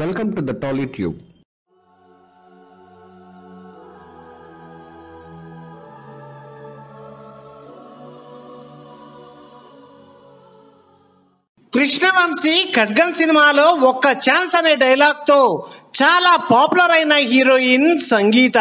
Welcome to the Tolly Tube Krishnavamsi Khadgam సినిమాలో ఒక్క chance అనే డైలాగ్తో చాలా పాపులర్ అయిన హీరోయిన్ సంగీత.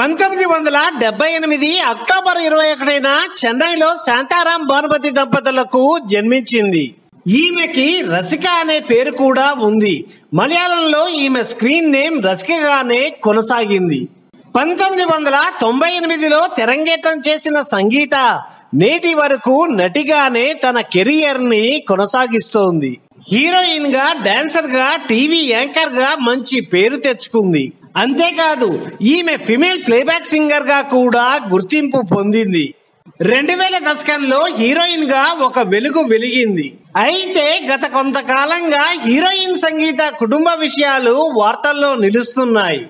పంతొమ్మిది వందల డెబ్బై ఎనిమిది అక్టోబర్ ఇరవై ఒకటిన చెన్నైలో శాంతారాం భానుమతి దంపతులకు జన్మించింది. ఈమెకి రసిక అనే పేరు కూడా ఉంది. మలయాళంలో ఈమె స్క్రీన్ నేమ్ రసికగానే కొనసాగింది. పంతొమ్మిది వందల తొంభై ఎనిమిదిలో తెరంగేటం చేసిన సంగీత నేటి వరకు నటిగానే తన కెరియర్ని కొనసాగిస్తోంది. హీరోయిన్గా డాన్సర్గా టీవీ యాంకర్గా మంచి పేరు తెచ్చుకుంది. అంతేకాదు ఈమె ఫిమేల్ ప్లేబ్యాక్ సింగర్గా కూడా గుర్తింపు పొందింది. రెండు వేల దశకంలో హీరోయిన్గా ఒక వెలుగు వెలిగింది. అయితే గత కొంతకాలంగా హీరోయిన్ సంగీత కుటుంబ విషయాలు వార్తల్లో నిలుస్తున్నాయి.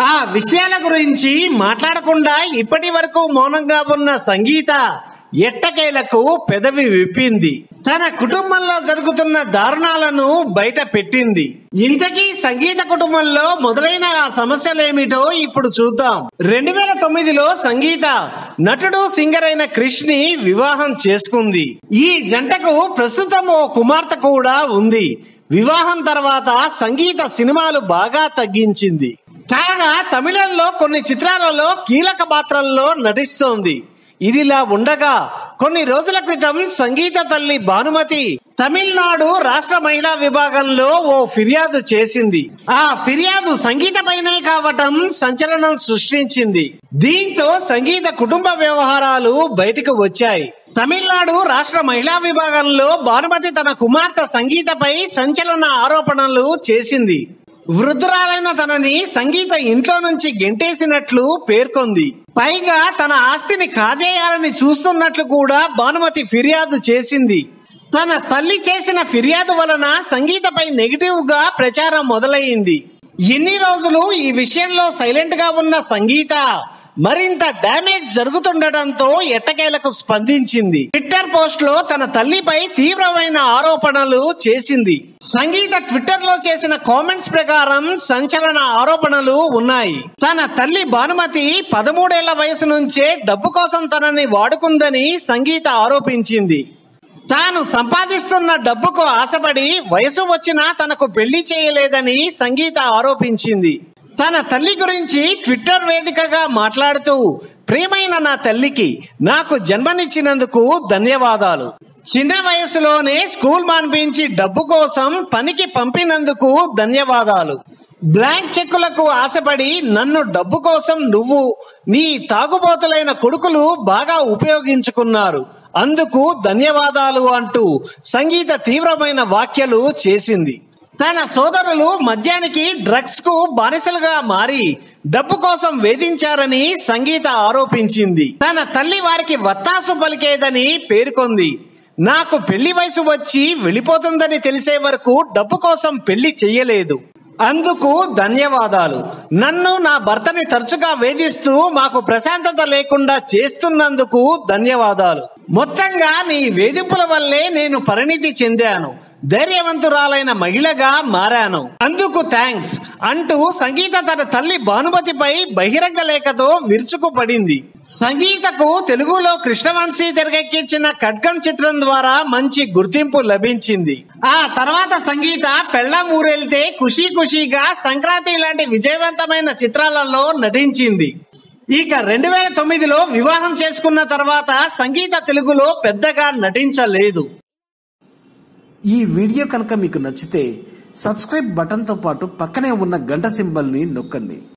ఆ విషయాల గురించి మాట్లాడకుండా ఇప్పటి వరకు మౌనంగా ఉన్న సంగీత ఎట్టకేలకు పెదవి విప్పింది. తన కుటుంబంలో జరుగుతున్న దారుణాలను బయట పెట్టింది. ఇంతకీ సంగీత కుటుంబంలో మొదలైన ఆ సమస్యలేమిటో ఇప్పుడు చూద్దాం. రెండు వేల తొమ్మిదిలో సంగీత నటుడు సింగర్ అయిన క్రిష్ని వివాహం చేసుకుంది. ఈ జంటకు ప్రస్తుతం ఓ కుమార్తె కూడా ఉంది. వివాహం తర్వాత సంగీత సినిమాలు బాగా తగ్గించింది. కాగా తమిళంలో కొన్ని చిత్రాలలో కీలక పాత్రల్లో నటిస్తోంది. ఇదిలా ఉండగా కొన్ని రోజుల క్రితం సంగీత తల్లి భానుమతి తమిళనాడు రాష్ట్ర మహిళా విభాగంలో ఓ ఫిర్యాదు చేసింది. ఆ ఫిర్యాదు సంగీత పైనే కావటం సంచలనం సృష్టించింది. దీంతో సంగీత కుటుంబ వ్యవహారాలు బయటకు వచ్చాయి. తమిళనాడు రాష్ట్ర మహిళా విభాగంలో భానుమతి తన కుమార్తె సంగీతపై సంచలన ఆరోపణలు చేసింది. వృద్ధురాలైన తనని సంగీత ఇంట్లో నుంచి గెంటేసినట్లు పేర్కొంది. పైగా తన ఆస్తిని కాజేయాలని చూస్తున్నట్లు కూడా భానుమతి ఫిర్యాదు చేసింది. తన తల్లి చేసిన ఫిర్యాదు వలన సంగీతపై నెగిటివ్గా ప్రచారం మొదలైంది. ఎన్ని రోజులు ఈ విషయంలో సైలెంట్గా ఉన్న సంగీత మరింత డ్యామేజ్ జరుగుతుండటంతో ఎట్టకేలకు స్పందించింది. ట్విట్టర్ పోస్ట్లో తన తల్లిపై తీవ్రమైన ఆరోపణలు చేసింది. సంగీత ట్విట్టర్లో చేసిన కామెంట్స్ ప్రకారం సంచలన ఆరోపణలు ఉన్నాయి. తన తల్లి భానుమతి పదమూడేళ్ళ వయసు నుంచే డబ్బు కోసం తనని వాడుకుందని సంగీత ఆరోపించింది. తాను సంపాదిస్తున్న డబ్బుకు ఆశపడి వయసు వచ్చినా తనకు పెళ్ళి చేయలేదని సంగీత ఆరోపించింది. తన తల్లి గురించి ట్విట్టర్ వేదికగా మాట్లాడుతూ ప్రియమైన నా తల్లికి నాకు జన్మనిచ్చినందుకు ధన్యవాదాలు. చిన్న వయసులోనే స్కూల్ మాన్పించి డబ్బు కోసం పనికి పంపినందుకు ధన్యవాదాలు. బ్లాంక్ చెక్కులకు ఆశపడి నన్ను డబ్బు కోసం నువ్వు నీ తాగుబోతులైన కొడుకులు బాగా ఉపయోగించుకున్నారు. అందుకు ధన్యవాదాలు అంటూ సంగీత తీవ్రమైన వ్యాఖ్యలు చేసింది. తన సోదరులు మద్యానికి డ్రగ్స్కు బానిసలుగా మారి డబ్బు కోసం వేధించారని సంగీత ఆరోపించింది. తన తల్లి వారికి వత్తాసు పలికేదని పేర్కొంది. నాకు పెళ్ళి వయసు వచ్చి వెళ్ళిపోతుందని తెలిసే వరకు డబ్బు కోసం పెళ్ళి చెయ్యలేదు. అందుకు ధన్యవాదాలు. నన్ను నా భర్తని తరచుగా వేధిస్తూ మాకు ప్రశాంతత లేకుండా చేస్తున్నందుకు ధన్యవాదాలు. మొత్తంగా నీ వేధింపుల వల్లే నేను పరిణితి చెందాను. ధైర్యవంతురాలైన మహిళగా మారాను. అందుకు థ్యాంక్స్ అంటూ సంగీత తన తల్లి భానుమతిపై బహిరంగ లేఖతో విరుచుకుపడింది. సంగీతకు తెలుగులో కృష్ణవంశీ తెరకెక్కించిన ఖడ్గం చిత్రం ద్వారా మంచి గుర్తింపు లభించింది. ఆ తర్వాత సంగీత పెళ్ళం ఊరెళ్తే ఖుషీ ఖుషీగా సంక్రాంతి లాంటి విజయవంతమైన చిత్రాలలో నటించింది. ఇక రెండు వేల తొమ్మిదిలో వివాహం చేసుకున్న తర్వాత సంగీత తెలుగులో పెద్దగా నటించలేదు. ఈ వీడియో కనుక మీకు నచ్చితే సబ్స్క్రైబ్ బటన్తో పాటు పక్కనే ఉన్న గంట సింబల్ని నొక్కండి.